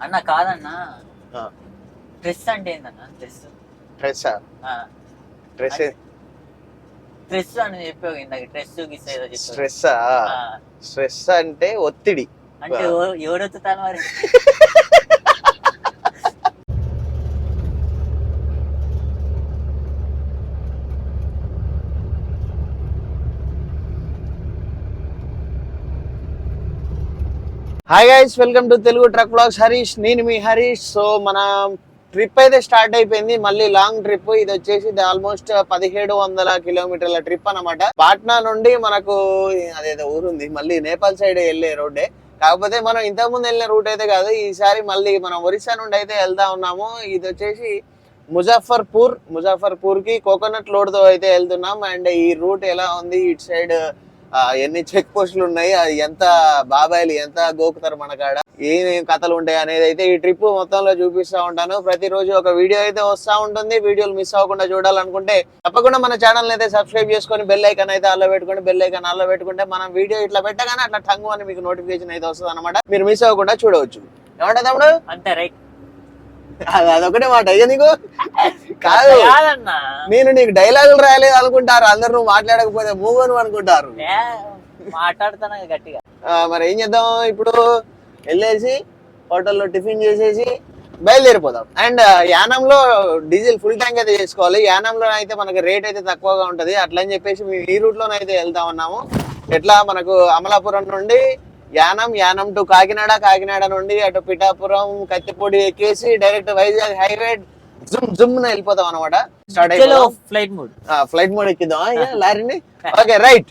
అన్న కాదన్నా. డ్రెస్ అంటే ఏందన్న? డ్రెస్ డ్రెస్ డ్రెస్ డ్రెస్ అని చెప్పావు ఇందాక. డ్రెస్ గిస్ ఏదో స్ట్రెస్ ఆ, స్ట్రెస్ అంటే ఒత్తిడి. అంటే ఎవరు ఎవరు ఎత్తుతాను మరి? Hi guys welcome to Telugu truck vlogs Harish నేను మీ హరీష్ సో మన ట్రిప్ అయితే స్టార్ట్ అయిపోయింది. మళ్ళీ లాంగ్ ట్రిప్ ఇది వచ్చేసి ఆల్మోస్ట్ పదిహేడు వందల కిలోమీటర్ల ట్రిప్ అనమాట పాట్నా నుండి మనకు అదేదో ఊరుంది మళ్ళీ నేపాల్ సైడ్ వెళ్ళే రోడ్డే కాకపోతే మనం ఇంతకు ముందు వెళ్ళిన రూట్ అయితే కాదు. ఈసారి మళ్ళీ మనం ఒరిస్సా నుండి అయితే వెళ్తా ఉన్నాము. ఇది వచ్చేసి ముజాఫర్పూర్. ముజాఫర్పూర్కి కోకోనట్ లోడ్తో అయితే వెళ్తున్నాం. అండ్ ఈ రూట్ ఎలా ఉంది? ఇటు సైడ్ ఎన్ని చెక్ పోస్టులు ఉన్నాయి అది ఎంత బాబాయిలు ఎంత గోకుతారు మన కాడ ఏమేం కథలు ఉంటాయి అనేది అయితే ఈ ట్రిప్ మొత్తంలో చూపిస్తా ఉంటాను. ప్రతిరోజు ఒక వీడియో అయితే వస్తా ఉంటుంది. వీడియోలు మిస్ అవ్వకుండా చూడాలనుకుంటే తప్పకుండా మన ఛానల్ అయితే సబ్స్క్రైబ్ చేసుకొని బెల్ ఐకాన్ అయితే అల్ల పెట్టుకొని బెల్ ఐకాన్ అల్ల పెట్టుకుంటే మనం వీడియో ఇట్లా పెట్టగానే అట్లా టంగు అని మీకు నోటిఫికేషన్ అయితే వస్తుంది అనమాట మీరు మిస్ అవ్వకుండా చూడవచ్చు. ఏమంటా తమ్ముడు? అంతే రైట్. అదొకటే మాట. అయ్యా నీకు కాదు. నేను నీకు డైలాగులు రాయలేదు అనుకుంటారు. అందరు నువ్వు మాట్లాడకపోతే మూవ్ అనుకుంటారు. మాట్లాడుతాను గట్టిగా. మరి ఏం చేద్దాం? ఇప్పుడు వెళ్ళేసి హోటల్లో టిఫిన్ చేసేసి బయలుదేరిపోదాం. అండ్ యానంలో డీజిల్ ఫుల్ ట్యాంక్ అయితే చేసుకోవాలి. యానంలో అయితే మనకి రేట్ అయితే తక్కువగా ఉంటది. అట్లా అని చెప్పేసి మేము ఈ రూట్ లోనైతే వెళ్తా ఉన్నాము. ఎట్లా? మనకు అమలాపురం నుండి యానం యానం టు కాకినాడ కాకినాడ నుండి అటు పిఠాపురం కత్తిపొడి ఎక్కేసి డైరెక్ట్ వైజాగ్ హైవే జుమ్ జుమ్ వెళ్ళిపోతాం అనమాట స్టార్ట్ అయిపోతాం ఫ్లైట్ మూడ్ ఫ్లైట్ మోడ్ ఎక్కిద్దాం. లారీని. ఓకే రైట్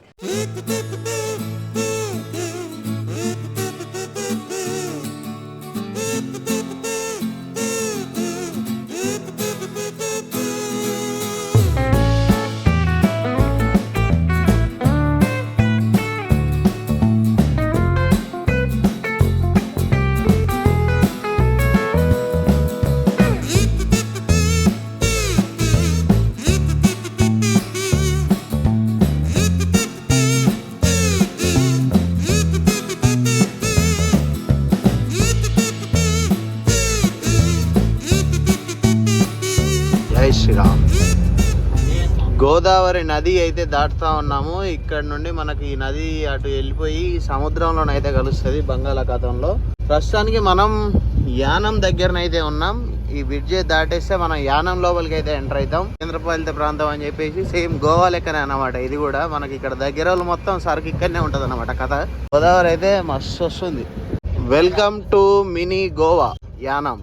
గోదావరి నది అయితే దాటుతా ఉన్నాము. ఇక్కడ నుండి మనకి ఈ నది అటు వెళ్ళిపోయి సముద్రంలోనైతే కలుస్తుంది బంగాళాఖాతంలో. ప్రస్తుతానికి మనం యానం దగ్గరనైతే ఉన్నాం. ఈ బ్రిడ్జ్ దాటేస్తే మనం యానం లోపలికి అయితే ఎంటర్ అవుతాం. కేంద్రపాలిత ప్రాంతం అని చెప్పేసి సేమ్ గోవా లెక్కనే అన్నమాట. ఇది కూడా మనకి ఇక్కడ దగ్గర వాళ్ళు మొత్తం సరుకు ఇక్కడనే ఉంటది అనమాట కథ. గోదావరి అయితే మస్తు వస్తుంది. Welcome to mini Goa Yanam.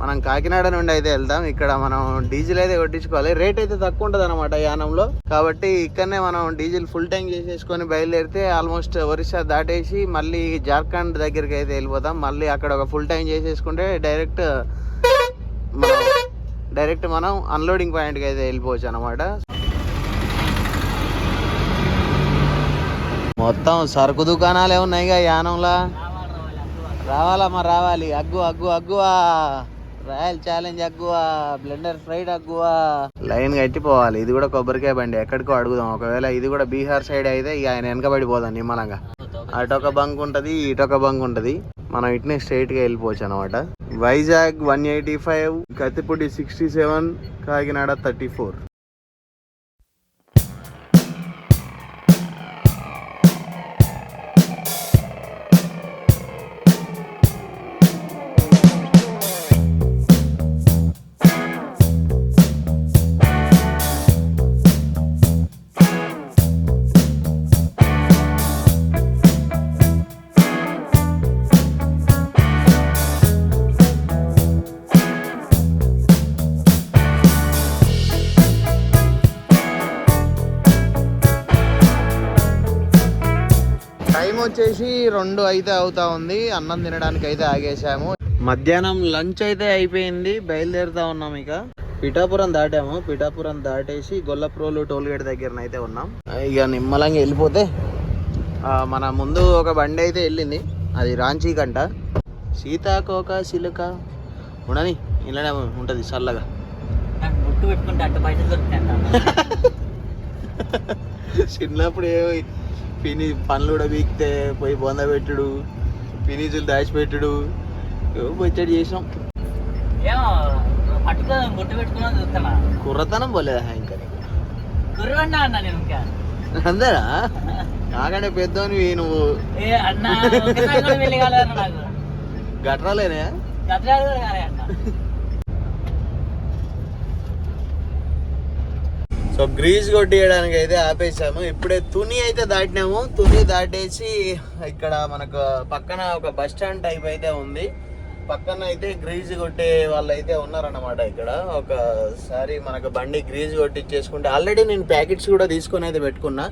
మనం కాకినాడ నుండి అయితే వెళ్తాం ఇక్కడ మనం డీజిల్ అయితే కొట్టించుకోవాలి. రేట్ అయితే తక్కువ ఉంటుంది అనమాట యానంలో. కాబట్టి ఇక్కడనే మనం డీజిల్ ఫుల్ ట్యాంక్ చేసేసుకొని బయలుదేరితే ఆల్మోస్ట్ ఒరిస్సా దాటేసి మళ్ళీ జార్ఖండ్ దగ్గరికి అయితే వెళ్ళిపోతాం. మళ్ళీ అక్కడ ఒక ఫుల్ ట్యాంక్ చేసేసుకుంటే డైరెక్ట్ మనం డైరెక్ట్ మనం అన్లోడింగ్ పాయింట్కి అయితే వెళ్ళిపోవచ్చు అనమాట మొత్తం సరుకు దుకాణాలే ఉన్నాయిగా యానంలా. మరి రావాలి? అగ్గు అగ్గు అగ్గువా? రాయల్ ఛాలెంజ్ అగ్గువా బ్లెండర్ ఫ్రైడ్ అగ్గువా? లైన్ గట్టిపోవాలి ఇది కూడా కొబ్బరికాయ బండి. ఎక్కడికో అడుగుదాం. ఒకవేళ ఇది కూడా బీహార్ సైడ్ అయితే ఇక ఆయన వెనకబడిపోదాం నిమ్మలంగా. అటొక బంక్ ఉంటది ఇటొక బంక్ ఉంటది. మనం ఇట్నే స్ట్రైట్గా వెళ్ళిపోవచ్చు అనమాట Vizag one eighty five Kathipudi sixty seven Kakinada thirty four. వచ్చేసి రెండు అయితే అవుతా ఉంది. అన్నం తినడానికి అయితే ఆగేసాము మధ్యాహ్నం లంచ్ అయితే అయిపోయింది. బయలుదేరుతా ఉన్నాం ఇక. పిఠాపురం దాటాము. పిఠాపురం దాటేసి గొల్లప్రోలు టోల్ గేట్ దగ్గర అయితే ఉన్నాం. ఇక నిమ్మలంగా వెళ్ళిపోతే మన ముందు ఒక బండి అయితే వెళ్ళింది. అది రాంచీ కంట. సీతాకోక సిలుక. ఉండని ఇలానే ఉంటుంది చల్లగా. చిన్నప్పుడు ఏమి పిని పనులు కూడా బీక్తే పోయి బొంద పెట్టుడు పినీజులు దాచిపెట్టుడు వచ్చాడు చేసినాం. కుర్రతనం పోలేదా ఇంకా అందరా? నాకంటే పెద్దోని నువ్వు. గట్రాలేనే? గద్రాలు కూడా కాలే అన్న సో గ్రీజ్ కొట్టియడానికి అయితే ఆపేసాము ఇప్పుడే తుని అయితే దాటినాము. తుని దాటేసి ఇక్కడ మనకు పక్కన ఒక బస్ స్టాండ్ టైప్ అయితే ఉంది. పక్కన అయితే గ్రీజ్ కొట్టే వాళ్ళు అయితే ఉన్నారన్నమాట ఇక్కడ. ఒకసారి మనకు బండి గ్రీజ్ కొట్టించేసుకుంటే ఆల్రెడీ నేను ప్యాకెట్స్ కూడా తీసుకొని అయితే పెట్టుకున్నా.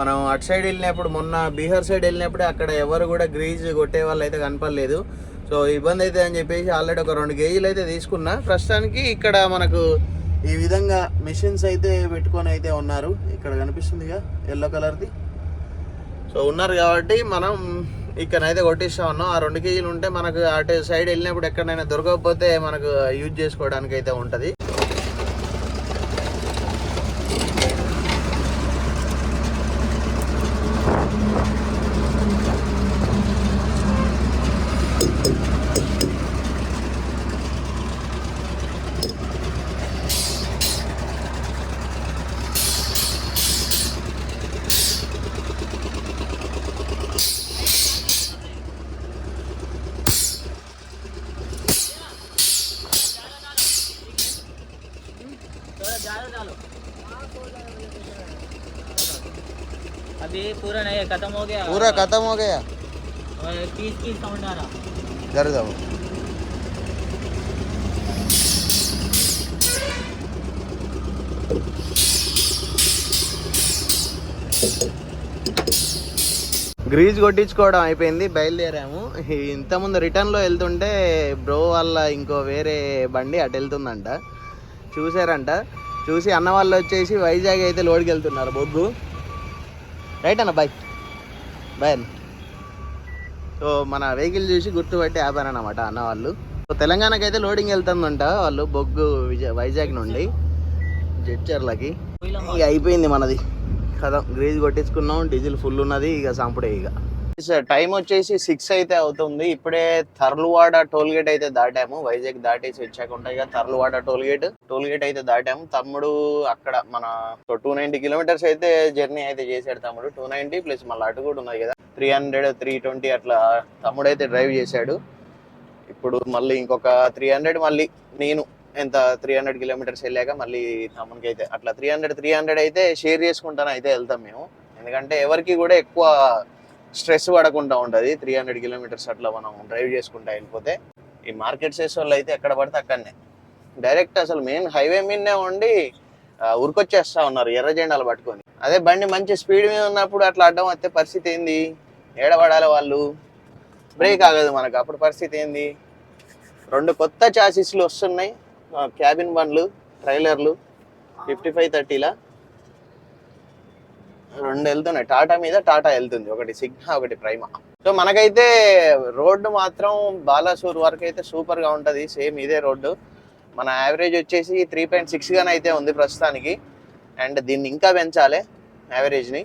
మనం అటు సైడ్ వెళ్ళినప్పుడు మొన్న బీహార్ సైడ్ వెళ్ళినప్పుడు అక్కడ ఎవరు కూడా గ్రీజ్ కొట్టే వాళ్ళు అయితే కనపడలేదు. సో ఇబ్బంది అయితే అని చెప్పేసి ఆల్రెడీ ఒక రెండు కేజీలు అయితే తీసుకున్నా. ప్రస్తుతానికి ఇక్కడ మనకు ఈ విధంగా మిషన్స్ అయితే పెట్టుకొని అయితే ఉన్నారు. ఇక్కడ కనిపిస్తుందిగా ఎల్లో కలర్ది సో ఉన్నారు కాబట్టి మనం ఇక్కడైతే కొట్టిస్తా ఉన్నాం. ఆ రెండు కేజీలు ఉంటే మనకు అటు సైడ్ వెళ్ళినప్పుడు ఎక్కడైనా దొరకకపోతే మనకు యూజ్ చేసుకోవడానికి అయితే ఉంటుంది. अभी पूरा नहीं है खत्म हो गया పూరా ఖతం हो गया और तीस की साउंड आ रहा జరుగుదాము గ్రీజ్ కొట్టించుకోవడం అయిపోయింది బయలుదేరాము ఇంతకుముందు రిటర్న్లో వెళ్తుంటే బ్రో వాళ్ళ ఇంకో వేరే బండి అటు వెళ్తుందంట చూసారంట చూసి అన్న వాళ్ళు వచ్చేసి వైజాగ్ అయితే లోడ్కి వెళ్తున్నారు బొగ్గు రైట్ అన్న బాయ్ బాయ్ అన్న. సో మన వెహికల్ చూసి గుర్తుపట్టి ఆపారనమాట అన్న వాళ్ళు. తెలంగాణకి అయితే లోడింగ్ వెళ్తుందంట వాళ్ళు బొగ్గు విజయ వైజాగ్ నుండి జడ్చర్లకి ఇక అయిపోయింది మనది. కదా గ్రీజ్ కొట్టించుకున్నాం డీజిల్ ఫుల్ ఉన్నది ఇక సంపుడే ఇక. టైం వచ్చేసి సిక్స్ అయితే అవుతుంది. ఇప్పుడే తర్లువాడ టోల్ గేట్ అయితే దాటాము. వైజాగ్ దాటేసి వచ్చాక ఉంటాయి కదా Tarluvada toll gate. Toll gate అయితే దాటాము. తమ్ముడు అక్కడ మన టూ నైన్టీ కిలోమీటర్స్ అయితే జర్నీ అయితే చేశాడు తమ్ముడు. టూ నైన్టీ ప్లస్ మళ్ళీ అటు కూడా ఉన్నాయి కదా. త్రీ హండ్రెడ్ త్రీ ట్వంటీ అట్లా తమ్ముడు అయితే డ్రైవ్ చేశాడు. ఇప్పుడు మళ్ళీ ఇంకొక త్రీ హండ్రెడ్ మళ్ళీ నేను ఎంత త్రీ హండ్రెడ్ కిలోమీటర్స్ వెళ్ళాక మళ్ళీ తమ్మునికి అయితే అట్లా త్రీ హండ్రెడ్ త్రీ హండ్రెడ్ అయితే షేర్ చేసుకుంటాను అయితే వెళ్తాం మేము. ఎందుకంటే ఎవరికి కూడా ఎక్కువ స్ట్రెస్ పడకుండా ఉంటుంది. త్రీ హండ్రెడ్ కిలోమీటర్స్ అట్లా మనం డ్రైవ్ చేసుకుంటా వెళ్ళిపోతే. ఈ మార్కెట్ వేసే వాళ్ళు అయితే ఎక్కడ పడితే అక్కడనే. డైరెక్ట్ అసలు మెయిన్ హైవే మీదనే ఉండి ఉరికొచ్చేస్తా ఉన్నారు ఎర్ర జెండాలు పట్టుకొని. అదే బండి మంచి స్పీడ్ మీద ఉన్నప్పుడు అట్లా అడ్డం వస్తే పరిస్థితి ఏంది? ఏడబడాలి వాళ్ళు? బ్రేక్ ఆగదు మనకు. అప్పుడు పరిస్థితి ఏంది? రెండు కొత్త చాసిస్లు వస్తున్నాయి. క్యాబిన్ బండ్లు ట్రైలర్లు ఫిఫ్టీ ఫైవ్ థర్టీలా రెండు వెళ్తున్నాయి. టాటా మీద టాటా వెళ్తుంది. ఒకటి సిగ్నా ఒకటి ప్రైమా. సో మనకైతే రోడ్డు మాత్రం బాలాసూర్ వరకు అయితే సూపర్గా ఉంటది. సేమ్ ఇదే రోడ్డు. మన యావరేజ్ వచ్చేసి త్రీ పాయింట్ సిక్స్ గానే అయితే ఉంది ప్రస్తుతానికి. అండ్ దీన్ని ఇంకా పెంచాలి యావరేజ్ని.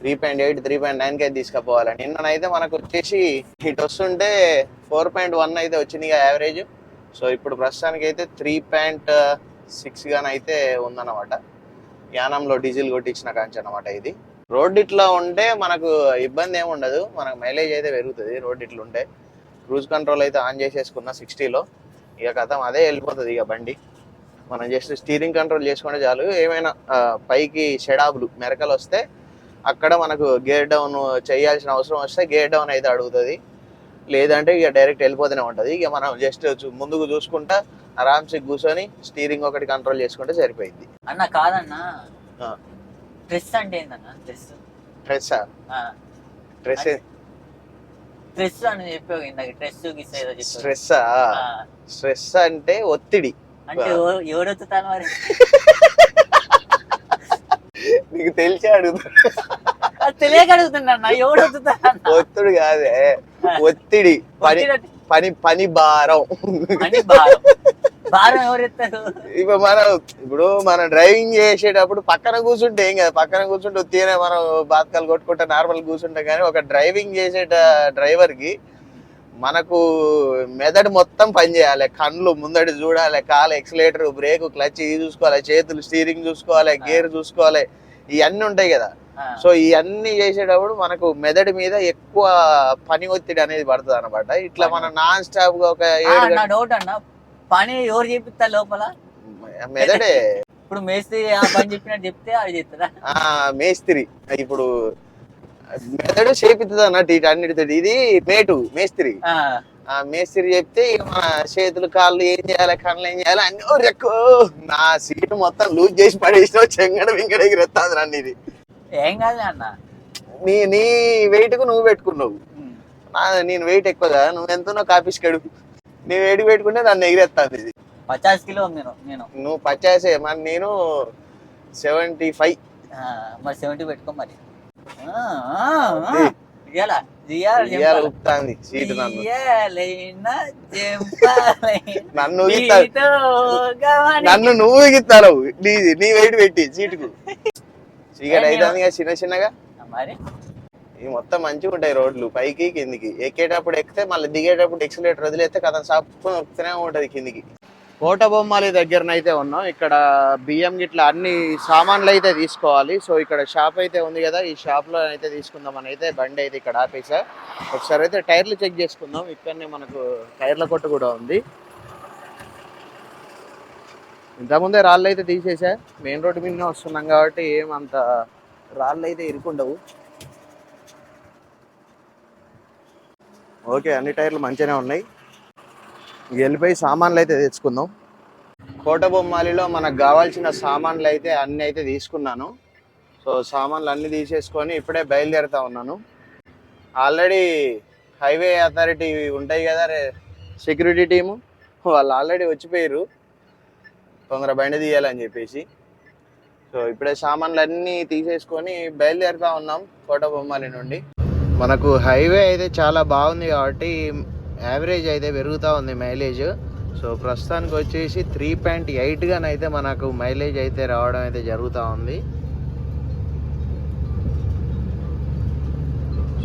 Three point eight three point నైన్కి అయితే తీసుకుపోవాలి. నిన్ననైతే మనకు వచ్చేసి ఇటు వస్తుంటే ఫోర్ పాయింట్ వన్ అయితే వచ్చింది యావరేజ్. సో ఇప్పుడు ప్రస్తుతానికి అయితే త్రీ పాయింట్ సిక్స్ గానైతే ఉందన్నమాట. యానంలో డీజిల్ కొట్టించిన కాంచి అనమాట ఇది. రోడ్ ఇట్లా ఉంటే మనకు ఇబ్బంది ఏమి ఉండదు. మనకు మైలేజ్ అయితే పెరుగుతుంది. రోడ్ ఇట్లా ఉంటే క్రూజ్ కంట్రోల్ అయితే ఆన్ చేసేసుకున్న సిక్స్టీలో ఇక కథం అదే వెళ్ళిపోతుంది ఇక బండి. మనం జస్ట్ స్టీరింగ్ కంట్రోల్ చేసుకుంటే చాలు. ఏమైనా పైకి షెడాబులు మెరకలు వస్తే అక్కడ మనకు గేర్ డౌన్ చేయాల్సిన అవసరం వస్తే గేర్ డౌన్ అయితే అడుగుతుంది. లేదంటే ఇక డైరెక్ట్ వెళ్ళిపోతూనే ఉంటుంది. ఇక మనం జస్ట్ ముందుకు చూసుకుంటా ఆరామ్సే కూర్చొని స్టీరింగ్ ఒకటి కంట్రోల్ చేసుకుంటే సరిపోయింది. అన్న కాదన్న. డ్రెస్ అంటే ఏందన్న డ్రెస్ డ్రెస్ డ్రెస్ డ్రెస్ అని చెప్పావు ఇందాక డ్రెస్ గిస్ ఏదో స్ట్రెస్. స్ట్రెస్ అంటే ఒత్తిడి. అంటే ఎవ- ఎవడొత్తుతాను మరి? నీకు తెలిసి అడుగుతా అది తెలియక అడుగుతున్నా అన్న ఎవడొత్తుతాను ఒత్తిడి కాదే. ఒత్తిడి. పని పని పని భారం. అని భారం. భారం ఎవరెత్తారు? ఇప్పుడు మనం ఇప్పుడు మనం డ్రైవింగ్ చేసేటప్పుడు పక్కన కూర్చుంటే ఏం కదా. పక్కన కూర్చుంటే ఉత్తిగానే మనం బాతకాలు కొట్టుకుంటే నార్మల్ కూర్చుంటాం కానీ ఒక డ్రైవింగ్ చేసే డ్రైవర్కి మనకు మెదడు మొత్తం పనిచేయాలి కళ్ళు ముందడి చూడాలి కాలు ఎక్సలేటర్ బ్రేక్ క్లచ్ ఇది చూసుకోవాలి చేతులు స్టీరింగ్ చూసుకోవాలి గేర్ చూసుకోవాలి. ఇవన్నీ ఉంటాయి కదా. సో ఇవన్నీ చేసేటప్పుడు మనకు మెదడు మీద ఎక్కువ పని ఒత్తిడి అనేది పడుతుంది అనమాట ఇట్లా మనం నాన్ స్టాప్గా ఒక డౌట్ అన్న. పని ఎవరు చేపిస్తారు లోపల? మెదడే. ఇప్పుడు మేస్త్రి ఆ పని చెప్పినట్టు చెప్తే అది చేస్తారా ఆ మేస్త్రి. ఇప్పుడు మెదడు చేపిస్తుంది అన్నట్టు ఇటు అన్నిటితో ఇది మేటు మేస్త్రి. ఆ, మేస్త్రి చెప్తే ఇక మన చేతులు కాళ్ళు ఏం చేయాలి కళ్ళు ఏం చేయాలి అన్ని రెక్కో నా సీటు మొత్తం లూజ్ చేసి పడేసిన చెంగడ వెంకడ ఎగిరెత్తాది నన్ను ఇది ఏం కాదు అన్న. నీ నీ వెయిట్కు నువ్వు పెట్టుకున్నావు. నేను వెయిట్ ఎక్కువ కదా నువ్వు ఎంతో కాపీస్ కడుగు నీ వెయిట్ పెట్టుకుంటే నన్ను ఎగిరెత్తాది ఇది. పచాస్ కిలో నేను నేను. నువ్వు పచ్చాసే మరి నేను సెవెంటీ ఫైవ్. మరి సెవెంటీ పెట్టుకో మరి. నన్ను. నన్ను నువ్వు ఊగిస్తావు నీ నీ వెయిట్ పెట్టి సీటుకు చీకటి అవుతుంది చిన్న చిన్నగా. మరి? ఈ మొత్తం మంచిగా ఉంటాయి రోడ్లు. పైకి కిందికి. ఎక్కేటప్పుడు ఎక్కితే మళ్ళీ దిగేటప్పుడు ఎక్సిలేటర్ వదిలేస్తే కథ సాపుకొని నొక్కుతూనే ఉంటుంది కిందికి. కోట బొమ్మాలి దగ్గరనైతే ఉన్నాం. ఇక్కడ బియ్యం గిట్ల అన్ని సామాన్లు అయితే తీసుకోవాలి. సో ఇక్కడ షాప్ అయితే ఉంది కదా ఈ షాప్లో అయితే తీసుకుందాం అని అయితే బండి అయితే ఇక్కడ ఆపేసా. ఒకసారి అయితే టైర్లు చెక్ చేసుకుందాం. ఇక్కడనే మనకు టైర్ల కొట్టు కూడా ఉంది. ఇంతకుముందే రాళ్ళు అయితే తీసేసా. మెయిన్ రోడ్డు మీద వస్తున్నాం కాబట్టి ఏమంత రాళ్ళు అయితే ఇరుకుండవు. ఓకే అన్ని టైర్లు మంచిగానే ఉన్నాయి. వెళ్ళిపోయి సామాన్లు అయితే తెచ్చుకుందాం. కోట బొమ్మాలిలో మనకు కావాల్సిన సామాన్లు అయితే అన్ని అయితే తీసుకున్నాను. సో సామాన్లు అన్నీ తీసేసుకొని ఇప్పుడే బయలుదేరుతా ఉన్నాను. ఆల్రెడీ హైవే అథారిటీ ఉంటాయి కదా రే సెక్యూరిటీ టీము. వాళ్ళు ఆల్రెడీ వచ్చిపోయారు తొందర బండి తీయాలని చెప్పేసి. సో ఇప్పుడే సామాన్లు అన్నీ తీసేసుకొని బయలుదేరుతా ఉన్నాం కోట బొమ్మాలి నుండి. మనకు హైవే అయితే చాలా బాగుంది కాబట్టి యావరేజ్ అయితే పెరుగుతూ ఉంది మైలేజ్. సో ప్రస్తుతానికి వచ్చేసి త్రీ పాయింట్ ఎయిట్గానైతే మనకు మైలేజ్ అయితే రావడం అయితే జరుగుతూ ఉంది.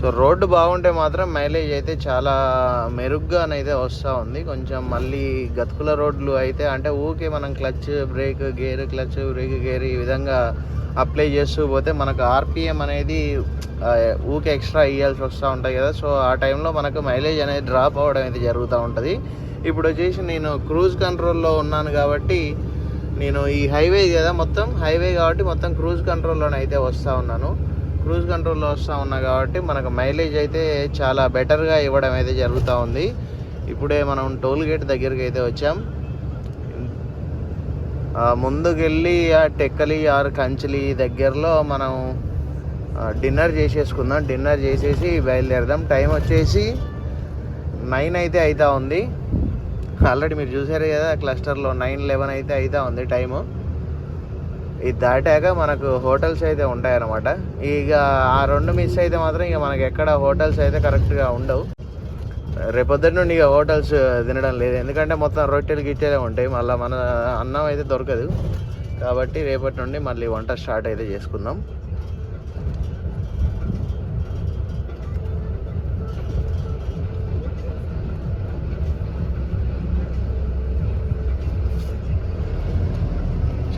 సో రోడ్డు బాగుంటే మాత్రం మైలేజ్ అయితే చాలా మెరుగ్గానైతే వస్తూ ఉంది. కొంచెం మళ్ళీ గతుకుల రోడ్లు అయితే అంటే ఊకే మనం clutch brake gear clutch brake gear ఈ విధంగా అప్లై చేస్తూ పోతే మనకు ఆర్పిఎం అనేది ఊకే ఎక్స్ట్రా ఇవ్వాల్సి వస్తూ ఉంటాయి కదా. సో ఆ టైంలో మనకు మైలేజ్ అనేది డ్రాప్ అవ్వడం అయితే జరుగుతూ ఉంటుంది. ఇప్పుడు వచ్చేసి నేను క్రూజ్ కంట్రోల్లో ఉన్నాను కాబట్టి నేను ఈ హైవే కదా మొత్తం హైవే కాబట్టి మొత్తం క్రూజ్ కంట్రోల్లోనే అయితే వస్తూ ఉన్నాను. క్రూజ్ కంట్రోల్లో వస్తూ ఉన్నా కాబట్టి మనకు మైలేజ్ అయితే చాలా బెటర్గా ఇవ్వడం అయితే జరుగుతూ ఉంది. ఇప్పుడే మనం టోల్ గేట్ దగ్గరికి అయితే వచ్చాం. ముందుకెళ్ళి ఆ టెక్కలి ఆర్ కంచిలి దగ్గరలో మనం డిన్నర్ చేసేసుకుందాం. డిన్నర్ చేసేసి బయలుదేరదాం. టైం వచ్చేసి నైన్ అయితే అవుతా ఉంది. ఆల్రెడీ మీరు చూసారు కదా క్లస్టర్లో నైన్ లెవెన్ అయితే అవుతా ఉంది టైము. ఇది దాటాక మనకు హోటల్స్ అయితే ఉంటాయన్నమాట. ఇక ఆ రెండు మిస్ అయితే మాత్రం ఇక మనకి ఎక్కడ హోటల్స్ అయితే కరెక్ట్గా ఉండవు. రేపొద్దున నుండి ఇక హోటల్స్ తినడం లేదు. ఎందుకంటే మొత్తం రొట్టెలు గిట్టెలే ఉంటాయి. మళ్ళీ మన అన్నం అయితే దొరకదు. కాబట్టి రేపటి నుండి మళ్ళీ వంట స్టార్ట్ అయితే చేసుకుందాం.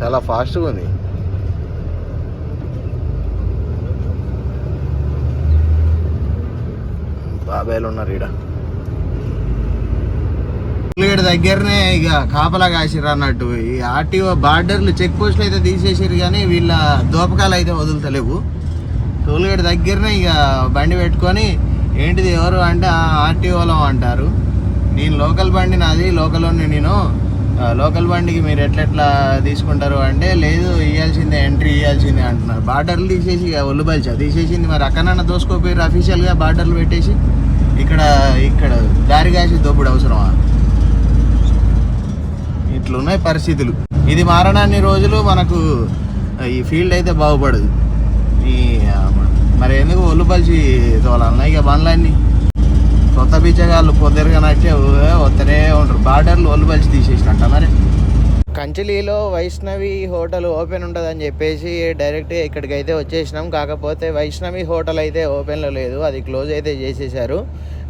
చాలా ఫాస్ట్గా ఉంది. బాబాయ్లు ఉన్నారు ఈడ. ఇక్కడ దగ్గరనే ఇక కాపలా కాసిర్రు అన్నట్టు. ఈ ఆర్టీఓ బార్డర్లు చెక్ పోస్టులు అయితే తీసేసారు కానీ వీళ్ళ దోపకాలు అయితే వదులుతలేవు. టోల్గేట్ దగ్గరనే ఇక బండి పెట్టుకొని ఏంటిది ఎవరు అంటే ఆర్టీఓలో అంటారు నేను లోకల్ బండి నాది లోకల్ నేను. లోకల్ బండికి మీరు ఎట్లెట్లా తీసుకుంటారు అంటే లేదు ఇవ్వాల్సిందే ఎంట్రీ ఇవ్వాల్సిందే అంటున్నారు. బార్డర్లు తీసేసి ఇక ఒళ్ళుబల్చా తీసేసింది మరి అక్కడన్నా దోసుకోపోయారు అఫీషియల్గా బార్డర్లు పెట్టేసి ఇక్కడ ఇక్కడ దారి కాసి దోపుడు అవసరమా? ఇట్లున్నాయి పరిస్థితులు. ఇది మారడాన్ని రోజులు మనకు ఈ ఫీల్డ్ అయితే బాగుపడదు. ఈ మరి ఎందుకు ఒళ్ళుపలిచి తోలన్నా ఇక బండ్లన్నీ కొత్త బిచ్చగాళ్ళు పొద్దురుగా నచ్చే వస్తూనే ఉంటారు బార్డర్లు ఒళ్ళుపలిచి తీసేసినట్ట మరి. కంచిలీలో వైష్ణవి హోటల్ ఓపెన్ ఉంటుందని చెప్పేసి డైరెక్ట్ ఇక్కడికి అయితే వచ్చేసినాం. కాకపోతే వైష్ణవి హోటల్ అయితే ఓపెన్లో లేదు. అది క్లోజ్ అయితే చేసేసారు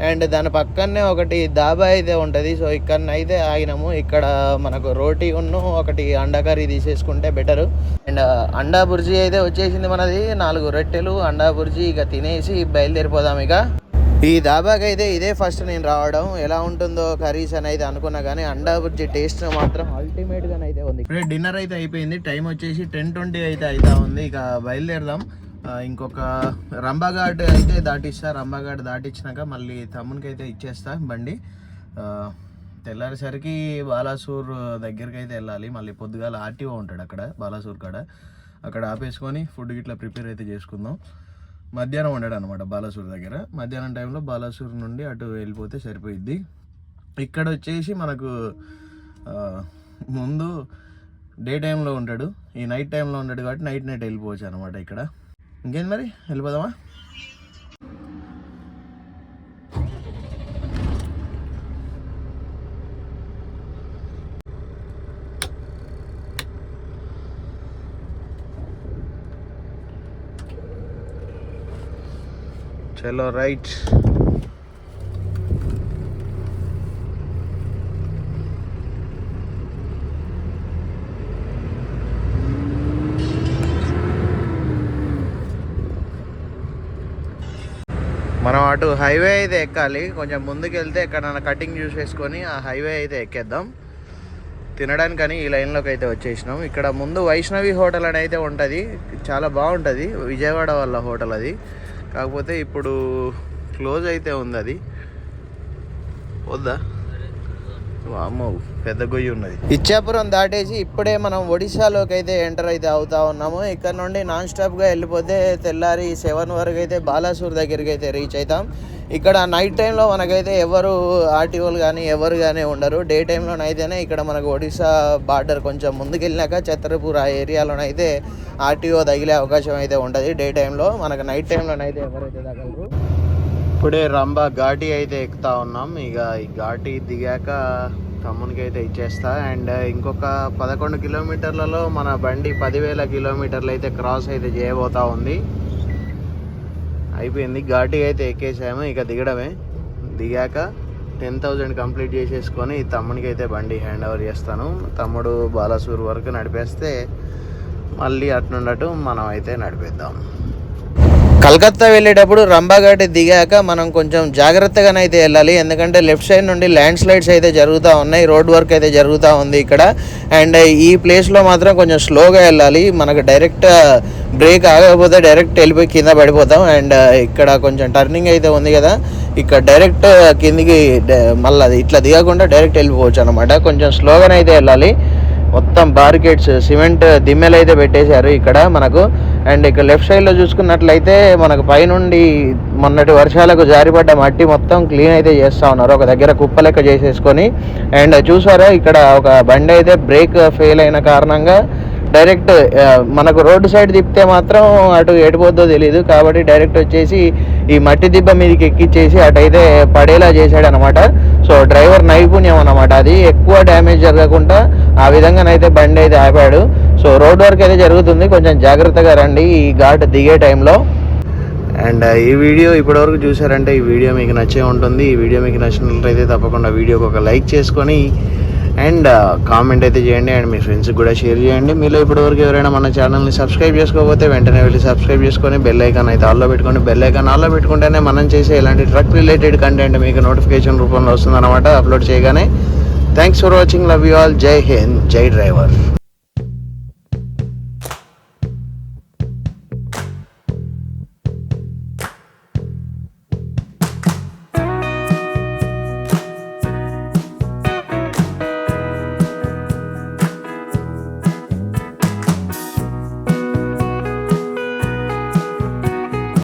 అండ్ దాని పక్కనే ఒకటి దాబా అయితే ఉంటుంది. సో ఇక్కడ అయితే ఆగినాము. ఇక్కడ మనకు రోటీ ఉన్ను ఒకటి అండా కర్రీ తీసేసుకుంటే బెటరు. అండ్ అండా బుర్జీ అయితే వచ్చేసింది మనది. నాలుగు రొట్టెలు అండా బుర్జీ ఇక తినేసి బయలుదేరిపోదాం ఇక ఈ దాబాకి అయితే ఇదే ఫస్ట్ నేను రావడం. ఎలా ఉంటుందో కర్రీస్ అని అయితే అనుకున్నా కానీ అండా బుర్జీ టేస్ట్ మాత్రం అల్టిమేట్ గానే అయితే ఉంది. ఇప్పుడే డిన్నర్ అయితే అయిపోయింది. టైం వచ్చేసి టెన్ ట్వంటీ అయితే అవుతా ఉంది. ఇక బయలుదేరదాం. ఇంకొక రంభాఘాట్ అయితే దాటిస్తా. రంభాఘాట్ దాటించినాక మళ్ళీ తమ్మునికి అయితే ఇచ్చేస్తా బండి. తెల్లారేసరికి బాలాసూర్ దగ్గరికి అయితే వెళ్ళాలి. మళ్ళీ పొద్దుగాల ఆర్టీఓ ఉంటాడు అక్కడ బాలాసూర్ కాడ. అక్కడ ఆపేసుకొని ఫుడ్ గిట్లా ప్రిపేర్ అయితే చేసుకుందాం. మధ్యాహ్నం ఉండడు అనమాట బాలాసూర్ దగ్గర. మధ్యాహ్నం టైంలో బాలాసూర్ నుండి అటు వెళ్ళిపోతే సరిపోయిద్ది. ఇక్కడ వచ్చేసి మనకు ముందు డే టైంలో ఉంటాడు. ఈ నైట్ టైంలో ఉంటాడు కాబట్టి నైట్ నైట్ వెళ్ళిపోవచ్చు అనమాట ఇక్కడ. ఇంకేంది మరి? వెళ్ళిపోదామా? చలో రైట్. మనం అటు హైవే అయితే ఎక్కాలి. కొంచెం ముందుకు వెళ్తే ఎక్కడైనా కటింగ్ చూసేసుకొని ఆ హైవే అయితే ఎక్కేద్దాం. తినడానికని ఈ లైన్లోకి అయితే వచ్చేసినాం. ఇక్కడ ముందు వైష్ణవి హోటల్ అని అయితే ఉంటుంది. చాలా బాగుంటుంది. విజయవాడ వాళ్ళ హోటల్ అది. కాకపోతే ఇప్పుడు క్లోజ్ అయితే ఉంది అది వద్దా? అమ్మో పెద్ద గొయ్యి ఉన్నది. ఇచ్చాపురం దాటేసి ఇప్పుడే మనం ఒడిశాలోకి అయితే ఎంటర్ అయితే అవుతా ఉన్నాము. ఇక్కడ నుండి నాన్ స్టాప్గా వెళ్ళిపోతే తెల్లారి సెవెన్ వరకు అయితే బాలాసూర్ దగ్గరికి అయితే రీచ్ అవుతాం. ఇక్కడ నైట్ టైంలో మనకైతే ఎవరు ఆర్టీఓలు కానీ ఎవరు కానీ ఉండరు. డే టైంలోనైతేనే ఇక్కడ మనకు ఒడిశా బార్డర్ కొంచెం ముందుకెళ్ళినాక ఛత్రపూర్ ఆ ఏరియాలోనైతే ఆర్టీఓ తగిలే అవకాశం అయితే ఉంటుంది డే టైంలో మనకు నైట్ టైంలోనైతే ఎవరైతే తగలరు. ఇప్పుడే రంబా ఘాటి అయితే ఎక్కుతా ఉన్నాం. ఇక ఈ ఘాటి దిగాక తమ్మునికి అయితే ఇచ్చేస్తా. అండ్ ఇంకొక పదకొండు కిలోమీటర్లలో మన బండి పదివేల కిలోమీటర్లు అయితే క్రాస్ అయితే చేయబోతా ఉంది. అయిపోయింది. ఘాటి అయితే ఎక్కేసాము ఇక దిగడమే. దిగాక టెన్ థౌజండ్ కంప్లీట్ చేసేసుకొని తమ్మునికి అయితే బండి హ్యాండ్ ఓవర్ చేస్తాను. తమ్ముడు బాలాసూర్ వరకు నడిపేస్తే మళ్ళీ అటు మనం అయితే నడిపేద్దాం. కలకత్తా వెళ్ళేటప్పుడు రంబాఘాట్ దిగాక మనం కొంచెం జాగ్రత్తగానైతే వెళ్ళాలి. ఎందుకంటే లెఫ్ట్ సైడ్ నుండి ల్యాండ్ స్లైడ్స్ అయితే జరుగుతూ ఉన్నాయి. రోడ్ వర్క్ అయితే జరుగుతూ ఉంది ఇక్కడ. అండ్ ఈ ప్లేస్లో మాత్రం కొంచెం స్లోగా వెళ్ళాలి. మనకు డైరెక్ట్ బ్రేక్ ఆగకపోతే డైరెక్ట్ వెళ్ళిపోయి కింద పడిపోతాం. అండ్ ఇక్కడ కొంచెం టర్నింగ్ అయితే ఉంది కదా. ఇక్కడ డైరెక్ట్ కిందికి మళ్ళీ అది ఇట్లా దిగకుండా డైరెక్ట్ వెళ్ళిపోవచ్చు అనమాట కొంచెం స్లోగానే అయితే వెళ్ళాలి. మొత్తం బార్కెట్స్ సిమెంట్ దిమ్మెలు అయితే పెట్టేశారు ఇక్కడ మనకు. అండ్ ఇక్కడ లెఫ్ట్ సైడ్లో చూసుకున్నట్లయితే మనకు పైనుండి మొన్నటి వర్షాలకు జారిపడ్డ మట్టి మొత్తం క్లీన్ అయితే చేస్తూ ఉన్నారు. ఒక దగ్గర కుప్ప లెక్క చేసేసుకొని. అండ్ చూసారా ఇక్కడ ఒక బండి అయితే బ్రేక్ ఫెయిల్ అయిన కారణంగా డైరెక్ట్ మనకు రోడ్డు సైడ్ తిప్పితే మాత్రం అటు ఎడిపోద్దో తెలియదు కాబట్టి డైరెక్ట్ వచ్చేసి ఈ మట్టి దిబ్బ మీదకి ఎక్కిచ్చేసి అటైతే పడేలా చేశాడు అనమాట సో డ్రైవర్ నైపుణ్యం అనమాట అది. ఎక్కువ డ్యామేజ్ జరగకుండా ఆ విధంగానైతే బండి అయితే ఆపాడు. సో రోడ్ వర్క్ అయితే జరుగుతుంది. కొంచెం జాగ్రత్తగా రండి ఈ ఘాట్ దిగే టైంలో. అండ్ ఈ వీడియో ఇప్పటివరకు చూసారంటే ఈ వీడియో మీకు నచ్చే ఉంటుంది. ఈ వీడియో మీకు నచ్చినట్లయితే తప్పకుండా వీడియోకి ఒక లైక్ చేసుకొని అండ్ కామెంట్ అయితే చేయండి అండ్ మీ ఫ్రెండ్స్కి కూడా షేర్ చేయండి. మీలో ఇప్పటివరకు ఎవరైనా మన ఛానల్ని సబ్స్క్రైబ్ చేసుకోకపోతే వెంటనే వెళ్ళి సబ్స్క్రైబ్ చేసుకొని బెల్ ఐకాన్ అయితే ఆల్లో పెట్టుకొని బెల్ ఐకాన్ ఆల్లో పెట్టుకుంటేనే మనం చేసే ఇలాంటి ట్రక్ రిలేటెడ్ కంటెంట్ మీకు నోటిఫికేషన్ రూపంలో వస్తుందన్నమాట. అప్లోడ్ చేయగానే. Thanks for watching love you all జై హింద్ జై డ్రైవర్